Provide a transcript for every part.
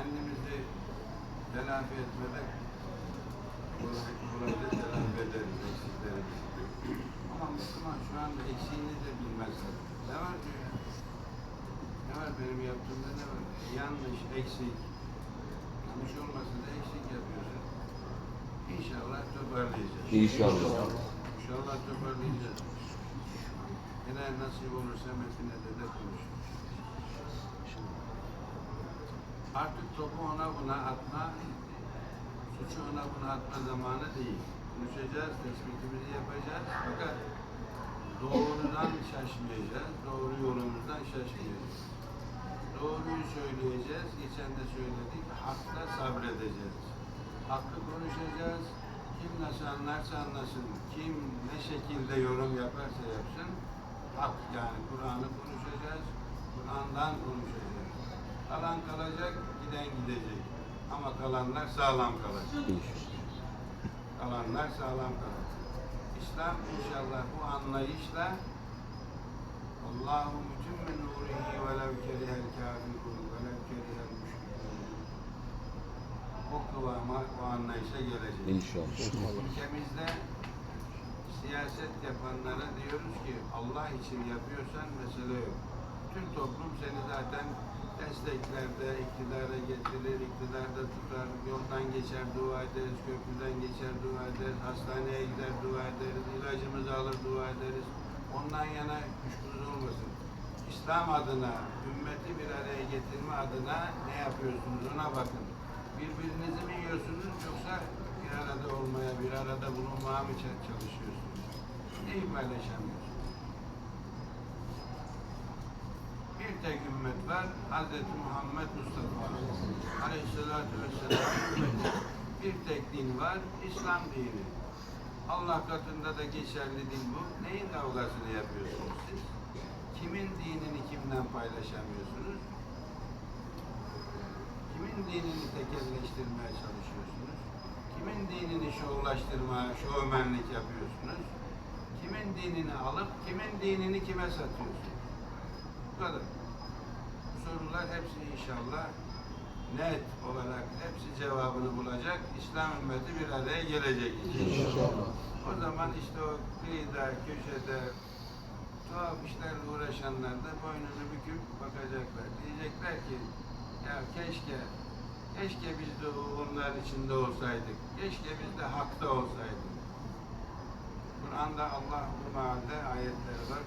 kendimizi telafi etmede olabilir, telafi ederiz eksiklerimizi. Ama Müslüman şu anda eksiğini de bilmez. Ne var ya? Ne var benim yaptığımda ne var? Yanlış, eksik. Yanlış olmasa da eksik yapıyorsun. İnşallah toparlayacağız. İnşallah. İnşallah toparlayacağız. Yine nasip olursa Medine'de de konuşuruz. Artık topu ona buna atma, suçu ona buna atma zamanı değil. Konuşacağız, tespitimizi yapacağız. Fakat doğrudan şaşmayacağız, doğru yolumuzdan şaşmayacağız. Doğruyu söyleyeceğiz, geçen de söyledik, hakla sabredeceğiz. Hakkı konuşacağız, kim nasıl anlarsa anlasın, kim ne şekilde yorum yaparsa yapsın, hak yani Kur'an'ı konuşacağız, Kur'an'dan konuşacağız. Kalan kalacak, giden gidecek. Ama kalanlar sağlam kalacak. Kalanlar sağlam kalacak. İslam inşallah bu anlayışla Allahu mütimme nurihi ve lev kerihel kafirun ve lev kerihel. O kıvama, o anlayışa gelecek. İnşallah. Ülkemizde siyaset yapanlara diyoruz ki Allah için yapıyorsan mesele yok. Tüm toplum seni zaten desteklerde, iktidara getirir, iktidarda tutar, yoldan geçer dua ederiz, köprüden geçer dua ederiz, hastaneye gider dua ederiz, ilacımızı alır dua ederiz. Ondan yana kuşkunuz olmasın. İslam adına, ümmeti bir araya getirme adına ne yapıyorsunuz ona bakın. Birbirinizi mi yiyorsunuz yoksa bir arada olmaya, bir arada bulunmaya mı çalışıyorsunuz? Neyi paylaşamıyorsunuz? Bir tek ümmet var, Hz. Muhammed Mustafa Aleyhisselatü Vesselam. Bir tek din var, İslam dini. Allah katında da geçerli din bu. Neyin kavgasını yapıyorsunuz siz? Kimin dinini kimden paylaşamıyorsunuz? Kimin dinini tekelleştirmeye çalışıyorsunuz? Kimin dinini şovlaştırmaya, şovmenlik yapıyorsunuz? Kimin dinini alıp kimin dinini kime satıyorsunuz? Bu kadar. Sorular hepsi inşallah net olarak hepsi cevabını bulacak. İslam ümmeti bir araya gelecek. İnşallah. O zaman işte o kıyıda, köşede tuhaf işlerle uğraşanlar da boynunu büküp bakacaklar. Diyecekler ki ya keşke keşke biz de onlar içinde olsaydık. Keşke biz de hakta olsaydık. Kur'an'da Allah bu mealde ayetleri var.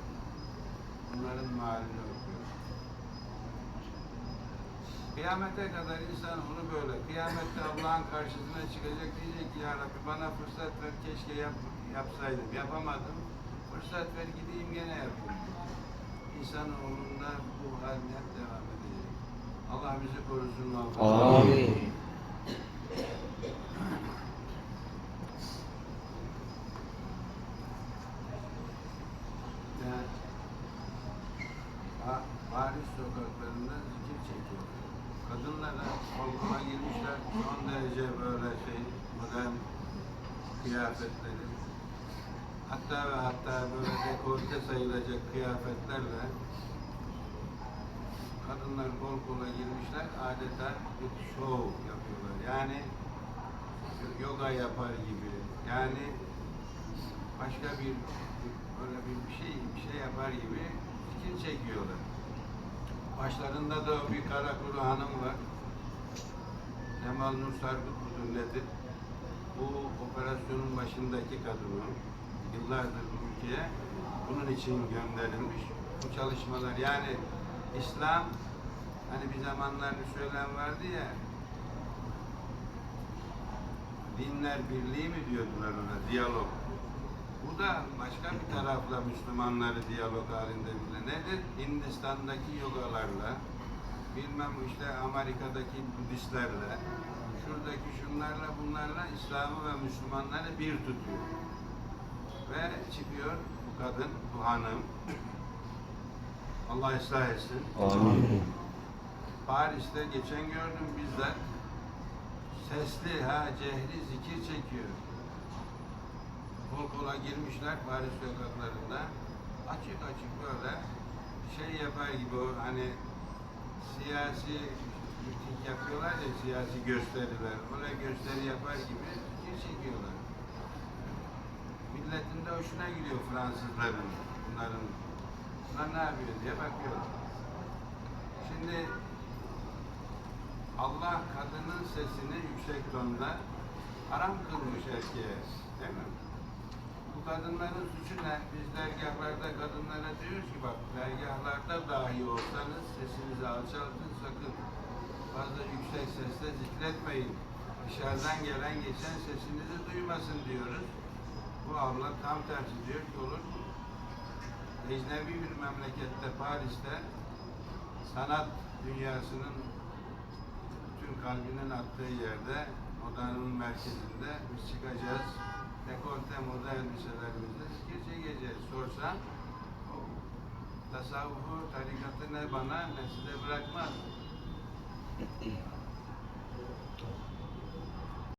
Bunların mealini okuyor. Kıyamete kadar insan onu böyle. Kıyamette Allah'ın karşısına çıkacak diyecek ki ya Rabbi bana fırsat ver keşke yap, yapsaydım. Yapamadım. Fırsat ver gideyim gene yapayım. İnsanoğlunda bu hal hep devam edecek. Allah bizi korusun. Allah. Amin. Paris sokaklarında zikir çekiyor. Kadınlara koltuğa girmişler son derece böyle şey modern kıyafetleri. Hatta ve hatta böyle dekolte sayılacak kıyafetlerle kadınlar kol kola girmişler adeta bir şov yapıyorlar. Yani yoga yapar gibi. Yani başka bir böyle bir bir şey bir şey yapar gibi fikir çekiyorlar. Başlarında da bir kara kuru hanım var. Cemal Nur Sarkut mudur nedir? Bu operasyonun başındaki kadın o. Yıllardır bu ülkeye bunun için gönderilmiş. Bu çalışmalar yani İslam hani bir zamanlar bir söylem vardı ya dinler birliği mi diyordular ona diyalog. Bu da başka bir tarafla Müslümanları diyalog halinde bile. Nedir? Hindistan'daki yogalarla, bilmem işte Amerika'daki Budistlerle, şuradaki şunlarla bunlarla İslam'ı ve Müslümanları bir tutuyor. Ve çıkıyor bu kadın, bu hanım. Allah ıslah etsin. Amin. Paris'te geçen gördüm bizzat. Sesli ha cehri zikir çekiyor. Kol kola girmişler Paris sokaklarında. Açık açık böyle şey yapar gibi hani siyasi miting yapıyorlar ya siyasi gösteriler. Oraya gösteri yapar gibi fikir çekiyorlar. Milletin de hoşuna gidiyor Fransızların. Bunların bunlar ne yapıyor diye bakıyorlar. Şimdi Allah kadının sesini yüksek tonda haram kılmış erkeğe. Değil mi? Kadınların suçu ne? Biz dergahlarda kadınlara diyoruz ki bak dergahlarda dahi olsanız sesinizi alçaltın sakın. Fazla yüksek sesle zikretmeyin. Dışarıdan gelen geçen sesinizi duymasın diyoruz. Bu abla tam tersi diyor ki olur mu? Ecnebi bir memlekette Paris'te sanat dünyasının bütün kalbinin attığı yerde odanın merkezinde biz çıkacağız dekolte moda elbiselerimizde gece gece sorsan o tasavvufu tarikatını bana ne size bırakmaz.